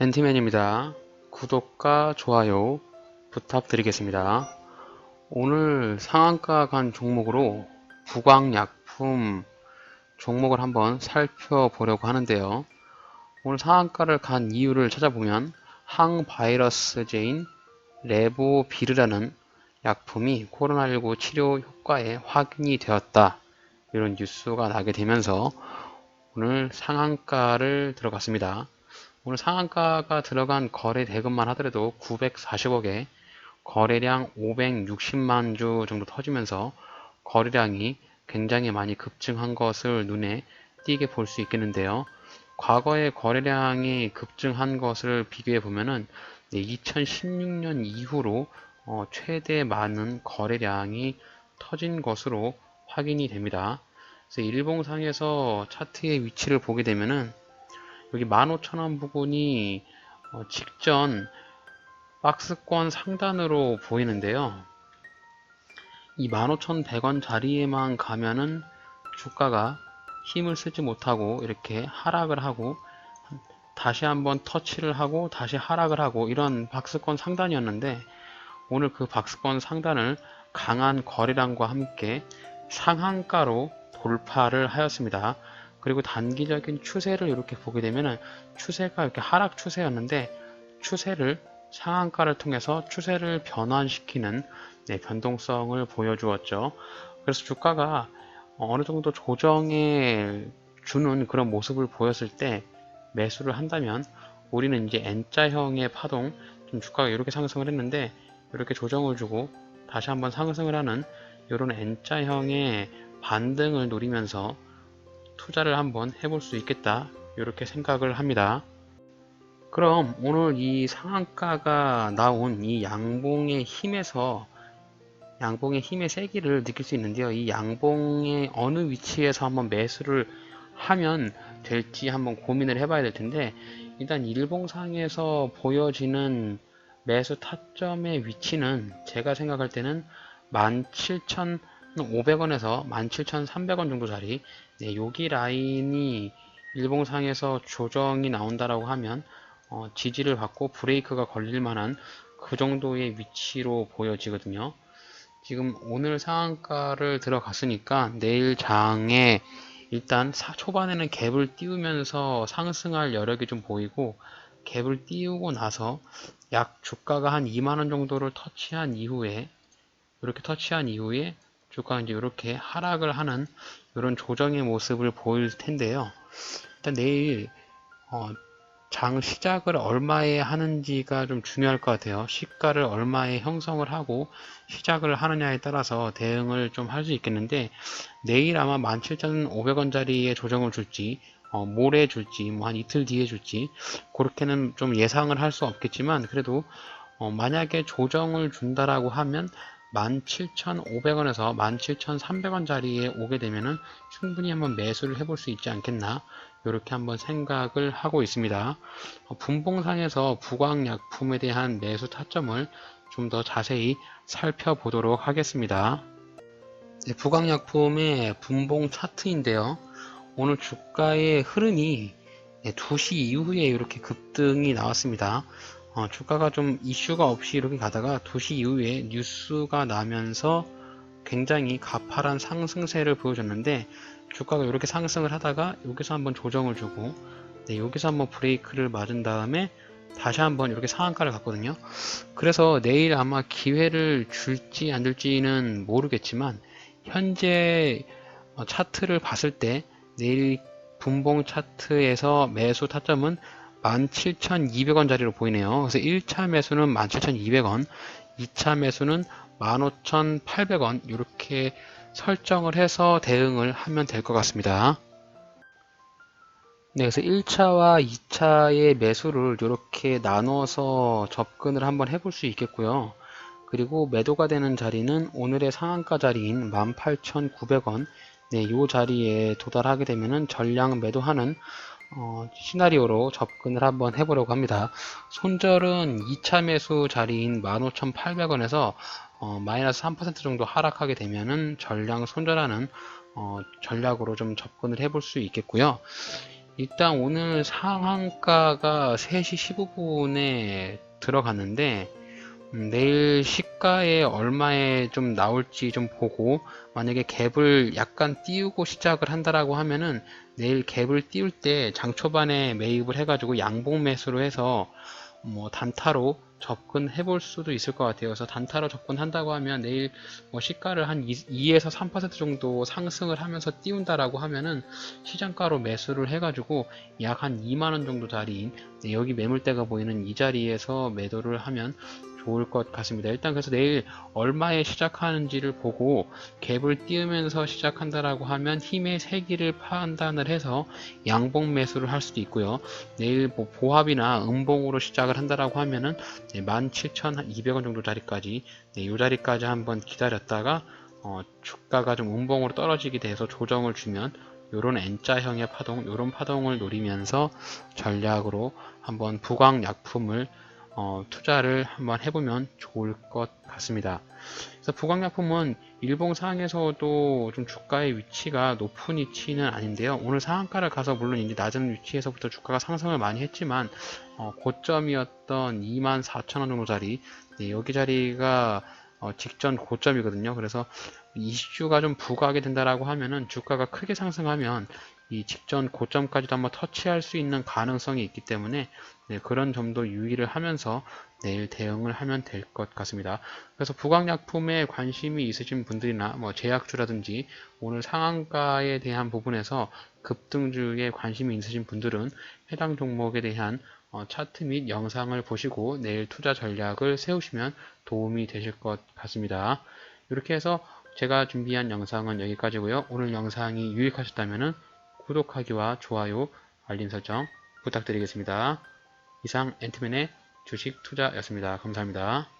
멘티맨입니다. 구독과 좋아요 부탁드리겠습니다. 오늘 상한가 간 종목으로 부광약품 종목을 한번 살펴보려고 하는데요. 오늘 상한가를 간 이유를 찾아보면 항바이러스제인 레보비르라는 약품이 코로나19 치료 효과에 확인이 되었다. 이런 뉴스가 나게 되면서 오늘 상한가를 들어갔습니다. 오늘 상한가가 들어간 거래 대금만 하더라도 940억에 거래량 560만 주 정도 터지면서 거래량이 굉장히 많이 급증한 것을 눈에 띄게 볼 수 있겠는데요. 과거의 거래량이 급증한 것을 비교해 보면은 2016년 이후로 어, 최대 많은 거래량이 터진 것으로 확인이 됩니다. 그래서 일봉상에서 차트의 위치를 보게 되면은 여기 15,000원 부분이 어, 직전 박스권 상단으로 보이는데요. 이 15,100원 자리에만 가면은 주가가 힘을 쓰지 못하고 이렇게 하락을 하고 다시 한번 터치를 하고 다시 하락을 하고 이런 박스권 상단이었는데 오늘 그 박스권 상단을 강한 거래량과 함께 상한가로 돌파를 하였습니다. 그리고 단기적인 추세를 이렇게 보게 되면 추세가 이렇게 하락 추세였는데 추세를 상한가를 통해서 추세를 변환시키는 네, 변동성을 보여주었죠. 그래서 주가가 어느 정도 조정에 주는 그런 모습을 보였을 때 매수를 한다면 우리는 이제 N자형의 파동, 좀 주가가 이렇게 상승을 했는데 이렇게 조정을 주고 다시 한번 상승을 하는 이런 N자형의 반등을 노리면서 투자를 한번 해볼 수 있겠다 이렇게 생각을 합니다. 그럼 오늘 이 상한가가 나온 이 양봉의 힘에서 양봉의 힘의 세기를 느낄 수 있는데요. 이 양봉의 어느 위치에서 한번 매수를 하면 될지 한번 고민을 해봐야 될 텐데 일단 일봉상에서 보여지는 매수 타점의 위치는 제가 생각할 때는 17,500원에서 17,300원 정도 자리 네, 여기 라인이 일봉상에서 조정이 나온다라고 하면 어, 지지를 받고 브레이크가 걸릴 만한 그 정도의 위치로 보여지거든요. 지금 오늘 상한가를 들어갔으니까 내일 장에 일단 사, 초반에는 갭을 띄우면서 상승할 여력이 좀 보이고 갭을 띄우고 나서 약 주가가 한 2만원 정도를 터치한 이후에 이렇게 터치한 이후에 주가가 이제 이렇게 하락을 하는 이런 조정의 모습을 보일 텐데요. 일단 내일 어, 장 시작을 얼마에 하는지가 좀 중요할 것 같아요. 시가를 얼마에 형성을 하고 시작을 하느냐에 따라서 대응을 좀 할 수 있겠는데 내일 아마 17,500원짜리의 조정을 줄지 어, 모레 줄지 뭐 한 이틀 뒤에 줄지 그렇게는 좀 예상을 할 수 없겠지만 그래도 어, 만약에 조정을 준다라고 하면 17,500원에서 17,300원짜리에 오게 되면은 충분히 한번 매수를 해볼 수 있지 않겠나 이렇게 한번 생각을 하고 있습니다. 어, 분봉상에서 부광약품에 대한 매수 타점을 좀 더 자세히 살펴보도록 하겠습니다. 네, 부광약품의 분봉 차트인데요. 오늘 주가의 흐름이 2시 이후에 이렇게 급등이 나왔습니다. 어, 주가가 좀 이슈가 없이 이렇게 가다가 2시 이후에 뉴스가 나면서 굉장히 가파란 상승세를 보여줬는데 주가가 이렇게 상승을 하다가 여기서 한번 조정을 주고 네, 여기서 한번 브레이크를 맞은 다음에 다시 한번 이렇게 상한가를 갔거든요. 그래서 내일 아마 기회를 줄지 안 줄지는 모르겠지만 현재 어, 차트를 봤을 때 내일 분봉 차트에서 매수 타점은 17,200원짜리로 보이네요. 그래서 1차 매수는 17,200원, 2차 매수는 15,800원 이렇게 설정을 해서 대응을 하면 될 것 같습니다. 네, 그래서 1차와 2차의 매수를 이렇게 나눠서 접근을 한번 해볼 수 있겠고요. 그리고 매도가 되는 자리는 오늘의 상한가 자리인 18,900원 네, 이 자리에 도달하게 되면은 전량 매도하는 어, 시나리오로 접근을 한번 해보려고 합니다. 손절은 2차 매수 자리인 15,800원에서 어, 마이너스 3% 정도 하락하게 되면은 전량 손절하는 어, 전략으로 좀 접근을 해볼 수 있겠고요. 일단 오늘 상한가가 3시 15분에 들어갔는데 음, 내일 시가에 얼마에 좀 나올지 좀 보고 만약에 갭을 약간 띄우고 시작을 한다라고 하면은 내일 갭을 띄울 때 장 초반에 매입을 해가지고 양봉 매수로 해서 뭐 단타로 접근해 볼 수도 있을 것 같아요. 그래서 단타로 접근한다고 하면 내일 뭐 시가를 한 2, 에서 3% 정도 상승을 하면서 띄운다라고 하면은 시장가로 매수를 해가지고 약 한 2만원 정도 자리인 네, 여기 매물대가 보이는 이 자리에서 매도를 하면 좋을 것 같습니다. 일단 그래서 내일 얼마에 시작하는지를 보고 갭을 띄우면서 시작한다라고 하면 힘의 세기를 판단을 해서 양봉 매수를 할 수도 있고요. 내일 뭐 보합이나 음봉으로 시작을 한다라고 하면은 네, 17,200원 정도 자리까지 네, 이 자리까지 한번 기다렸다가 어, 주가가 좀 음봉으로 떨어지게 돼서 조정을 주면 요런 N자형의 파동, 요런 파동을 노리면서 전략으로 한번 부광 약품을 어, 투자를 한번 해보면 좋을 것 같습니다. 그래서 부광약품은 일봉 상에서도 좀 주가의 위치가 높은 위치는 아닌데요. 오늘 상한가를 가서 물론 이제 낮은 위치에서부터 주가가 상승을 많이 했지만 어, 고점이었던 24,000원 정도 자리 네, 여기 자리가 어, 직전 고점이거든요. 그래서 이슈가 좀 부각하게 된다라고 하면은 주가가 크게 상승하면 이 직전 고점까지도 한번 터치할 수 있는 가능성이 있기 때문에 네, 그런 점도 유의를 하면서 내일 대응을 하면 될 것 같습니다. 그래서 부강약품에 관심이 있으신 분들이나 뭐 제약주라든지 오늘 상한가에 대한 부분에서 급등주에 관심이 있으신 분들은 해당 종목에 대한 어, 차트 및 영상을 보시고 내일 투자 전략을 세우시면 도움이 되실 것 같습니다. 이렇게 해서 제가 준비한 영상은 여기까지고요. 오늘 영상이 유익하셨다면 구독하기와 좋아요, 알림 설정 부탁드리겠습니다. 이상 앤트맨의 주식 투자였습니다. 감사합니다.